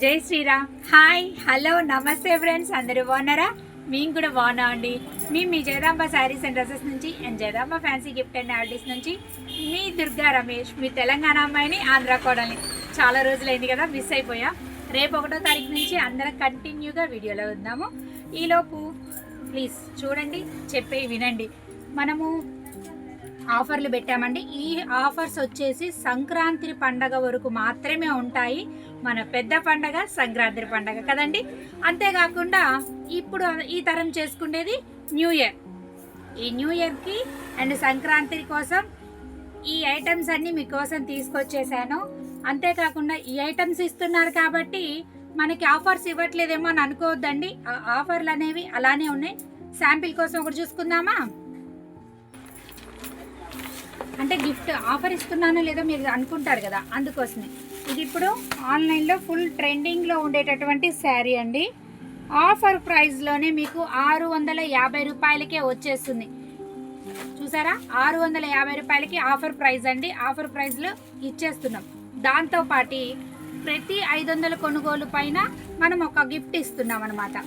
జై Sriram. Hi hello నమస్తే friends అందరూ బాగున్నారా? మేము కూడా బాగున్నాం అండి. మేము మీ జగదాంబ శారీస్ అండ్ డ్రెస్సెస్ నుంచి and Jagadamba fancy gift and artist నుంచి మీ దుర్గా రమేష్ మీ తెలంగాణ అమ్మాయిని ఆంధ్ర కోడల్ని. చాలా రోజులైంది కదా మిస్ అయిపోయా. రేపు ఒకటో తారీఖు నుంచి అందరం కంటిన్యూగా వీడియోలో ఉందాము ఈలోపు ప్లీజ్ చూడండి చెప్పే వినండి. మనము ఆఫర్లు పెట్టామండి. ఈ ఆఫర్స్ వచ్చేసి సంక్రాంతి పండగ వరకు మాత్రమే ఉంటాయి. మన పెద్ద పండగ సంక్రాంతి పండగ కదండి. అంతేకాకుండా ఇప్పుడు ఈ తరం చేసుకునేది న్యూ ఇయర్. ఈ న్యూ ఇయర్కి అండ్ సంక్రాంతి కోసం ఈ ఐటమ్స్ అన్నీ మీకోసం తీసుకొచ్చేసాను. అంతేకాకుండా ఈ ఐటమ్స్ ఇస్తున్నారు కాబట్టి మనకి ఆఫర్స్ ఇవ్వట్లేదేమో అని అనుకోవద్దండి. ఆ ఆఫర్లు అనేవి అలానే ఉన్నాయి. శాంపిల్ కోసం ఒకటి చూసుకుందామా? అంటే గిఫ్ట్ ఆఫర్ ఇస్తున్నానో లేదో మీరు అనుకుంటారు కదా అందుకోసమే. ఇది ఇప్పుడు ఆన్లైన్లో ఫుల్ ట్రెండింగ్లో ఉండేటటువంటి శారీ అండి. ఆఫర్ ప్రైస్లోనే మీకు ఆరు వందల యాభై రూపాయలకే వచ్చేస్తుంది. చూసారా? ఆరు వందల యాభై రూపాయలకి ఆఫర్ ప్రైస్ అండి. ఆఫర్ ప్రైస్లో ఇచ్చేస్తున్నాం. దాంతోపాటి ప్రతి ఐదు వందల కొనుగోలు పైన మనం ఒక గిఫ్ట్ ఇస్తున్నాం అనమాట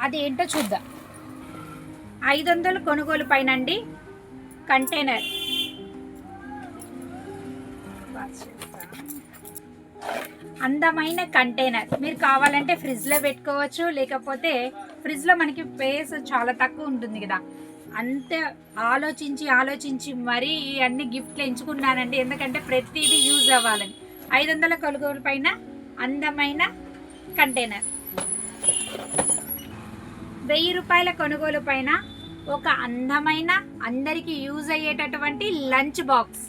అది ఏంటో చూద్దాం. ఐదు వందల కొనుగోలు పైన అండి. కంటైనర్. అందమైన కంటైనర్ మీరు కావాలంటే ఫ్రిడ్జ్లో పెట్టుకోవచ్చు లేకపోతే ఫ్రిడ్జ్లో మనకి ప్లేస్ చాలా తక్కువ ఉంటుంది కదా. అంతే ఆలోచించి ఆలోచించి మరీ ఈ అన్ని గిఫ్ట్లు ఎంచుకున్నానండి. ఎందుకంటే ప్రతిదీ యూజ్ అవ్వాలని. ఐదు వందల కొనుగోలు పైన అందమైన కంటైనర్ వెయ్యి రూపాయల కొనుగోలు పైన ఒక అందమైన అందరికీ యూజ్ అయ్యేటటువంటి లంచ్ బాక్స్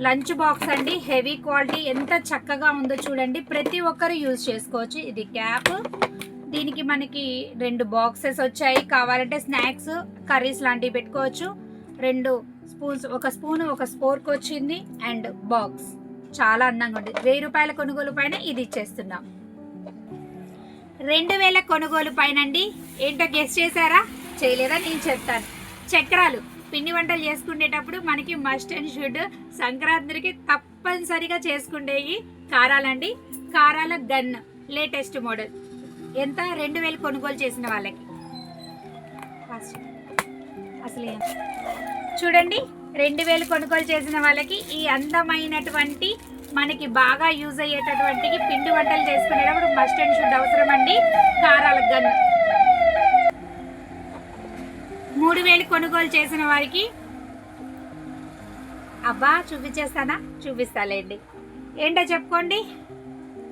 లంచ్ బాక్స్ అండి హెవీ క్వాలిటీ ఎంత చక్కగా ఉందో చూడండి. ప్రతి ఒక్కరు యూజ్ చేసుకోవచ్చు. ఇది క్యాప్. దీనికి మనకి రెండు బాక్సెస్ వచ్చాయి. కావాలంటే స్నాక్స్ కర్రీస్ లాంటివి పెట్టుకోవచ్చు. రెండు స్పూన్స్ ఒక స్పూన్ ఒక స్పోర్క్ వచ్చింది. And box. చాలా అందంగా ఉంది. వెయ్యి రూపాయల కొనుగోలు పైన ఇది ఇచ్చేస్తున్నాం. రెండు వేల కొనుగోలు పైన అండి ఏంటో గెస్ట్ చేశారా? చేయలేదా? నేను చెప్తాను. చక్రాలు. పిండి వంటలు చేసుకునేటప్పుడు మనకి మస్ట్ అండ్ షుడ్ సంక్రాంతికి తప్పనిసరిగా చేసుకునేవి కారాలండి. కారాల గన్ లేటెస్ట్ మోడల్ ఎంత? రెండు వేలు కొనుగోలు చేసిన వాళ్ళకి. అసలు చూడండి రెండు వేలు కొనుగోలు చేసిన వాళ్ళకి ఈ అందమైనటువంటి మనకి బాగా యూజ్ అయ్యేటటువంటి పిండి వంటలు చేసుకునేటప్పుడు మస్ట్ అండ్ షుడ్ అవసరం అండి కారాల గన్ మూడు వేలు కొనుగోలు చేసిన వారికి అబ్బా చూపించేస్తానా? చూపిస్తాలేండి. ఏంటో చెప్పుకోండి.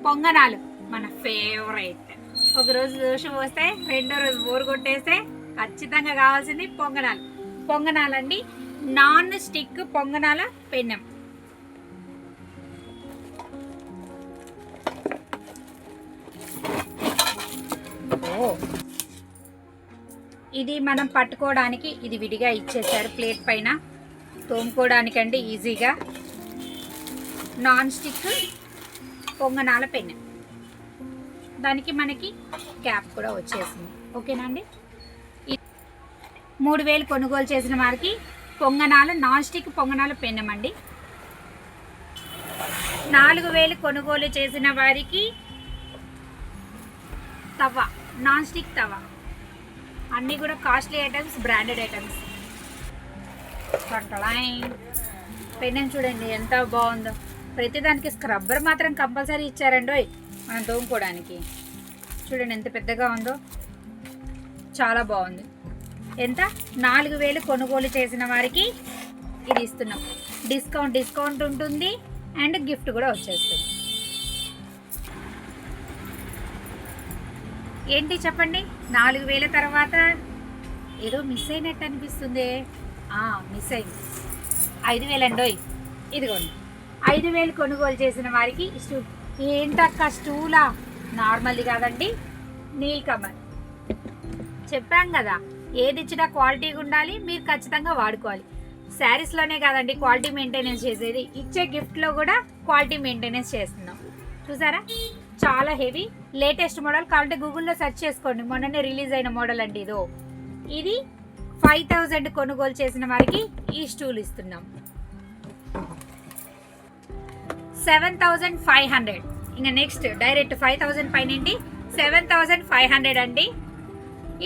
పొంగనాలు మన ఫేవరెట్ ఒక రోజు వస్తే రెండో రోజు బోరు కొట్టేస్తే ఖచ్చితంగా కావాల్సింది పొంగనాలు. పొంగనాలండి నాన్ స్టిక్ పొంగనాల పెన్నెం. ఓ. ఇది మనం పట్టుకోవడానికి ఇది విడిగా ఇచ్చేసారు ప్లేట్ పైన. తోముకోవడానికండి ఈజీగా. నాన్ స్టిక్ పొంగనాల పెన్నె. దానికి మనకి క్యాప్ కూడా వచ్చేసింది. ఓకేనా అండి? మూడు వేలు కొనుగోలు చేసిన వారికి పొంగనాల నాన్ స్టిక్ పొంగనాల పెన్నెం అండి నాలుగు వేలు కొనుగోలు చేసిన వారికి తవ నాన్ స్టిక్ తవ అన్నీ కూడా కాస్ట్లీ ఐటమ్స్ బ్రాండెడ్ ఐటమ్స్ పెన్నం చూడండి ఎంత బాగుందో. ప్రతిదానికి స్క్రబ్బర్ మాత్రం కంపల్సరీ ఇచ్చారండి ఓయ్ మనం తోముకోవడానికి. చూడండి ఎంత పెద్దగా ఉందో. చాలా బాగుంది. ఎంత? నాలుగు వేలు కొనుగోలు చేసిన వారికి ఇది ఇస్తున్నాం. డిస్కౌంట్ డిస్కౌంట్ ఉంటుంది. అండ్ గిఫ్ట్ కూడా వచ్చేస్తుంది. ఏంటి చెప్పండి? నాలుగు వేల తర్వాత ఏదో మిస్ అయినట్టు అనిపిస్తుంది. మిస్ అయింది. ఐదు వేలండోయ్ ఇదిగోండి. ఐదు వేలు కొనుగోలు చేసిన వారికి స్టూ ఏంటక్క స్టూలా? నార్మల్ది కాదండి నీల్ కమర్. చెప్పాం కదా ఏది ఇచ్చినా క్వాలిటీగా ఉండాలి మీరు ఖచ్చితంగా వాడుకోవాలి. శారీస్లోనే కాదండి క్వాలిటీ మెయింటెనెన్స్ చేసేది. ఇచ్చే గిఫ్ట్లో కూడా క్వాలిటీ మెయింటెనెన్స్ చేస్తున్నాం. చూసారా? చాలా హెవీ. లేటెస్ట్ మోడల్ కావాలంటే గూగుల్లో సెర్చ్ చేసుకోండి. మొన్ననే రిలీజ్ అయిన మోడల్ అండి ఇదో. ఇది ఫైవ్ థౌజండ్ కొనుగోలు చేసిన వారికి ఈ స్టూల్ ఇస్తున్నాం. Seven thousand five hundred. ఇంకా నెక్స్ట్ డైరెక్ట్ ఫైవ్ థౌజండ్ పైన సెవెన్ థౌజండ్ ఫైవ్ హండ్రెడ్ అండి.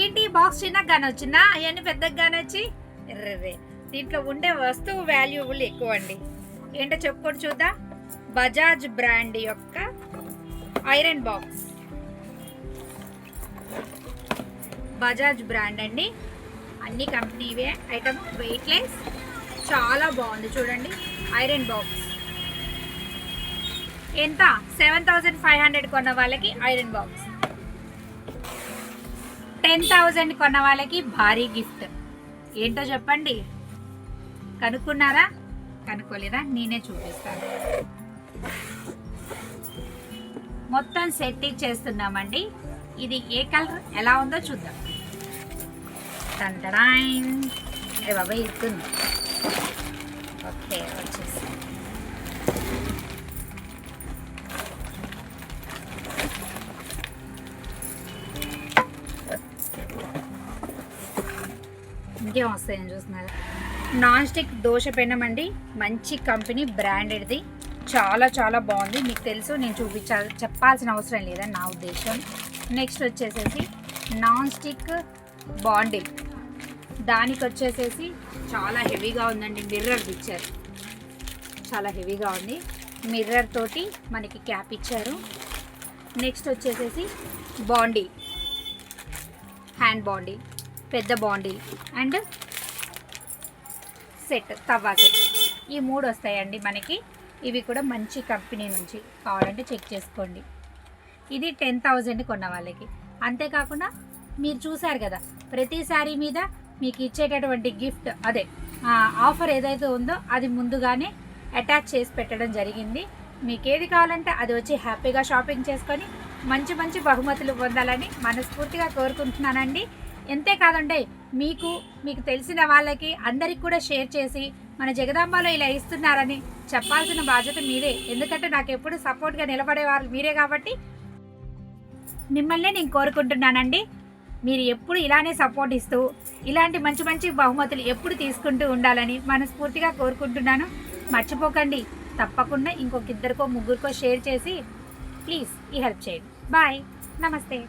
ఏంటి బాక్స్ చిన్నగానే వచ్చిందా అవన్నీ పెద్దగానే వచ్చి దీంట్లో ఉండే వస్తువు వాల్యూబుల్ ఎక్కువ అండి ఏంటో చెప్పుకొని చూద్దాం. బజాజ్ బ్రాండ్ యొక్క ఐరన్ బాక్స్. బజాజ్ బ్రాండ్ అండి. అన్ని కంపెనీవే ఐటమ్ వెయిట్లెస్. చాలా బాగుంది చూడండి. Iron box. ఎంత? సెవెన్ థౌజండ్ ఫైవ్ హండ్రెడ్ కొన్న వాళ్ళకి ఐరన్ బాక్స్. టెన్ థౌజండ్ కొన్న వాళ్ళకి భారీ గిఫ్ట్. ఏంటో చెప్పండి? కనుక్కున్నారా? కనుక్కోలేదా? నేనే చూపిస్తాను. మొత్తం సెట్ చేస్తున్నామండి. ఇది ఏ కలర్? ఎలా ఉందో చూద్దాం. తంటడాయిన్ ఏ బాబా ఇస్తుంది ఓకే వచ్చేసి ఇంకేం వస్తాయని చూస్తున్నారు? నాన్ స్టిక్ దోశ పెనం అండి మంచి కంపెనీ బ్రాండెడ్ది. చాలా చాలా బాగుంది. మీకు తెలుసు నేను చూపించా చెప్పాల్సిన అవసరం లేదని నా ఉద్దేశం. నెక్స్ట్ వచ్చేసేసి నాన్ స్టిక్ బాండిల్ దానికి వచ్చేసేసి చాలా హెవీగా ఉందండి మిర్రర్ ఇచ్చారు చాలా హెవీగా ఉంది. మిర్రర్ తోటి మనకి క్యాప్ ఇచ్చారు. నెక్స్ట్ వచ్చేసేసి బాండీ హ్యాండ్ బాండీ పెద్ద బాండీ అండ్ సెట్ తవ్వా సెట్ ఈ మూడు వస్తాయండి మనకి. ఇవి కూడా మంచి కంపెనీ నుంచి కావాలంటే చెక్ చేసుకోండి. ఇది టెన్ థౌజండ్ కొన్న వాళ్ళకి. అంతేకాకుండా మీరు చూసారు కదా ప్రతి శారీ మీద మీకు ఇచ్చేటటువంటి గిఫ్ట్ అదే ఆఫర్ ఏదైతే ఉందో అది ముందుగానే అటాచ్ చేసి పెట్టడం జరిగింది. మీకు ఏది కావాలంటే అది వచ్చి హ్యాపీగా షాపింగ్ చేసుకొని మంచి మంచి బహుమతులు పొందాలని మనస్ఫూర్తిగా కోరుకుంటున్నానండి. ఎంతే కాదండి మీకు మీకు తెలిసిన వాళ్ళకి అందరికి కూడా షేర్ చేసి మన జగదాంబలో ఇలా ఇస్తున్నారని చెప్పాల్సిన బాధ్యత మీదే. ఎందుకంటే నాకు ఎప్పుడు సపోర్ట్గా నిలబడేవారు మీరే కాబట్టి మిమ్మల్ని నేను కోరుకుంటున్నానండి. మీరు ఎప్పుడు ఇలానే సపోర్ట్ ఇస్తూ ఇలాంటి మంచి మంచి బహుమతులు ఎప్పుడు తీసుకుంటూ ఉండాలని మనస్ఫూర్తిగా కోరుకుంటున్నాను. మర్చిపోకండి. తప్పకుండా ఇంకొక ఇద్దరికో ముగ్గురికో షేర్ చేసి ప్లీజ్ ఈ హెల్ప్ చేయండి. బాయ్ నమస్తే.